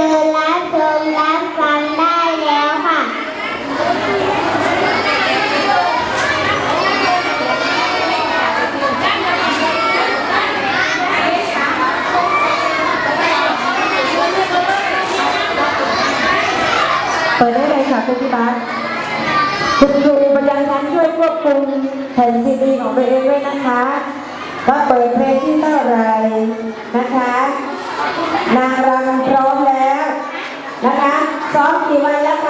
รับชมรับฟังได้แล้วค่ะเปิดได้เลยค่ะคุณพี่บัสคุณครูประจำชั้นช่วยควบคุมแผ่นซีดีของตัวเองด้วยนะคะ ว่าเปิดเพลงที่เท่าไรนะคะ นะคะซ้อมกี่วันแล้วคะ